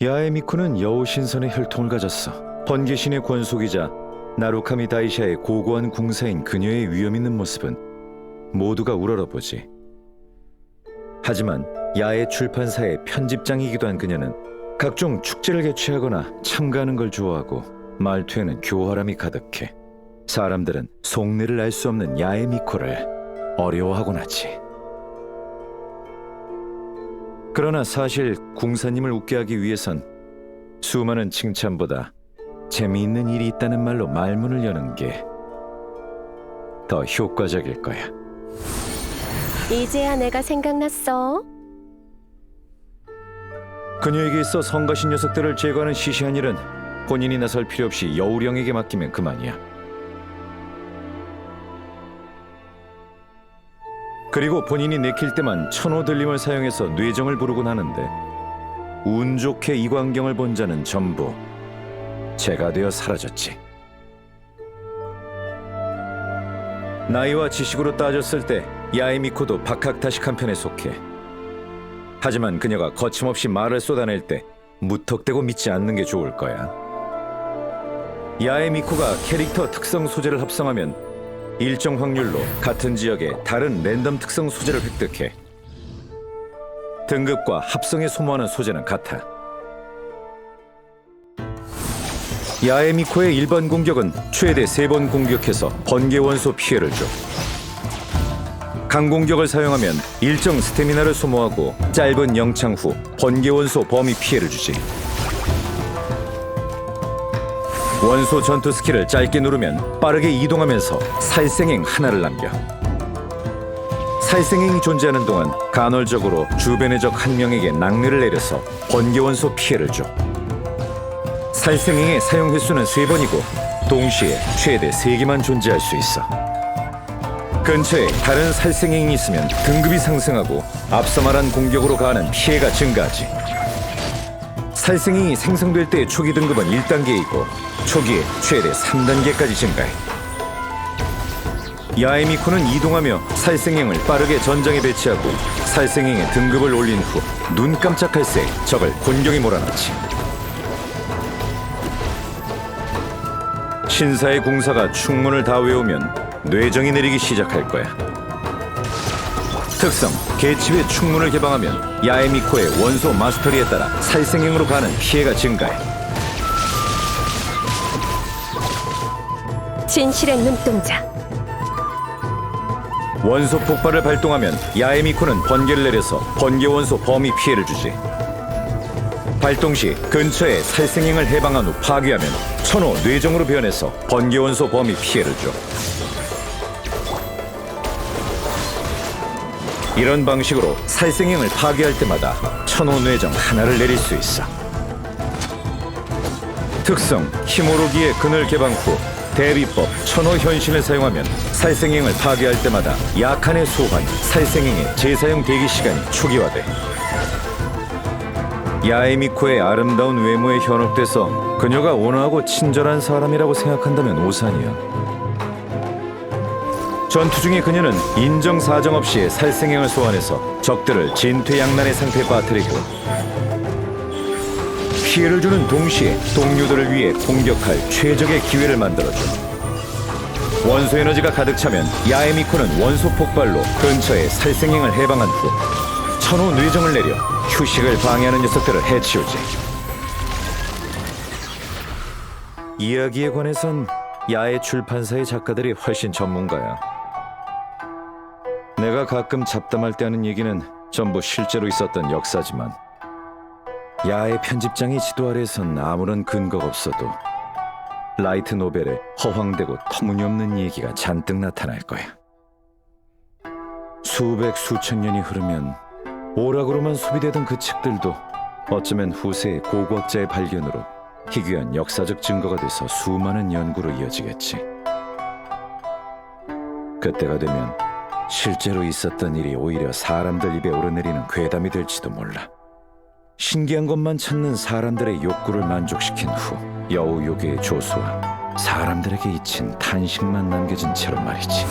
야에미쿠는 여우 신선의 혈통을 가졌어. 번개신의 권속이자 나루카미 다이샤의 고고한 궁사인 그녀의 위험 있는 모습은 모두가 우러러보지. 하지만 야의 출판사의 편집장이기도 한 그녀는 각종 축제를 개최하거나 참가하는 걸 좋아하고 말투에는 교활함이 가득해. 사람들은 속내를 알 수 없는 야의 미코를 어려워하곤 하지. 그러나 사실 궁사님을 웃게 하기 위해선 수많은 칭찬보다 재미있는 일이 있다는 말로 말문을 여는 게 더 효과적일 거야. 이제야 내가 생각났어. 그녀에게 있어 성가신 녀석들을 제거하는 시시한 일은 본인이 나설 필요 없이 여우령에게 맡기면 그만이야. 그리고 본인이 내킬 때만 천호 들림을 사용해서 뇌정을 부르곤 하는데 운 좋게 이 광경을 본 자는 전부 재가 되어 사라졌지. 나이와 지식으로 따졌을 때 야에미코도 박학다식한 편에 속해. 하지만 그녀가 거침없이 말을 쏟아낼 때 무턱대고 믿지 않는 게 좋을 거야. 야에미코가 캐릭터 특성 소재를 합성하면 일정 확률로 같은 지역의 다른 랜덤 특성 소재를 획득해. 등급과 합성에 소모하는 소재는 같아. 야에미코의 일반 공격은 최대 세 번 공격해서 번개 원소 피해를 줘. 강공격을 사용하면 일정 스태미나를 소모하고 짧은 영창 후 번개 원소 범위 피해를 주지. 원소 전투 스킬을 짧게 누르면 빠르게 이동하면서 살생행 하나를 남겨. 살생행이 존재하는 동안 간헐적으로 주변의 적 한 명에게 낙뢰를 내려서 번개 원소 피해를 줘. 살생행의 사용 횟수는 세 번이고 동시에 최대 세 개만 존재할 수 있어. 근처에 다른 살생행이 있으면 등급이 상승하고 앞서 말한 공격으로 가하는 피해가 증가하지. 살생행이 생성될 때의 초기 등급은 1단계이고 초기에 최대 3단계까지 증가해. 야에미코는 이동하며 살생행을 빠르게 전장에 배치하고 살생행의 등급을 올린 후 눈 깜짝할 새 적을 곤경에 몰아넣지. 신사의 궁사가 충문을 다 외우면 뇌정이 내리기 시작할 거야. 특성, 개집의 충문을 개방하면 야에 미코의 원소 마스터리에 따라 살생행으로 가는 피해가 증가해. 진실의 눈동자. 원소 폭발을 발동하면 야에미코는 번개를 내려서 번개 원소 범위 피해를 주지. 발동 시 근처에 살생행을 해방한 후 파괴하면 천호 뇌정으로 변해서 번개 원소 범위 피해를 줘. 이런 방식으로 살생행을 파괴할 때마다 천호 뇌정 하나를 내릴 수 있어. 특성 히모로기의 근을 개방 후 대비법 천호 현신을 사용하면 살생행을 파괴할 때마다 약한의 소환, 살생행의 재사용 대기 시간이 초기화돼. 야에미코의 아름다운 외모에 현혹돼서 그녀가 온화하고 친절한 사람이라고 생각한다면 오산이야. 전투 중에 그녀는 인정 사정 없이 살생행을 소환해서 적들을 진퇴양난의 상태에 빠뜨리고 피해를 주는 동시에 동료들을 위해 공격할 최적의 기회를 만들어줘. 원소 에너지가 가득 차면 야에미코는 원소 폭발로 근처에 살생행을 해방한 후 천호 뇌정을 내려 휴식을 방해하는 녀석들을 해치우지. 이야기에 관해선 야의 출판사의 작가들이 훨씬 전문가야. 내가 가끔 잡담할 때 하는 얘기는 전부 실제로 있었던 역사지만 야의 편집장의 지도 아래선 아무런 근거가 없어도 라이트 노벨에 허황되고 터무니없는 얘기가 잔뜩 나타날 거야. 수백 수천 년이 흐르면 오락으로만 소비되던 그 책들도 어쩌면 후세의 고고학자의 발견으로 희귀한 역사적 증거가 돼서 수많은 연구로 이어지겠지. 그때가 되면 실제로 있었던 일이 오히려 사람들 입에 오르내리는 괴담이 될지도 몰라. 신기한 것만 찾는 사람들의 욕구를 만족시킨 후 여우 요괴의 조수와 사람들에게 잊힌 탄식만 남겨진 채로 말이지.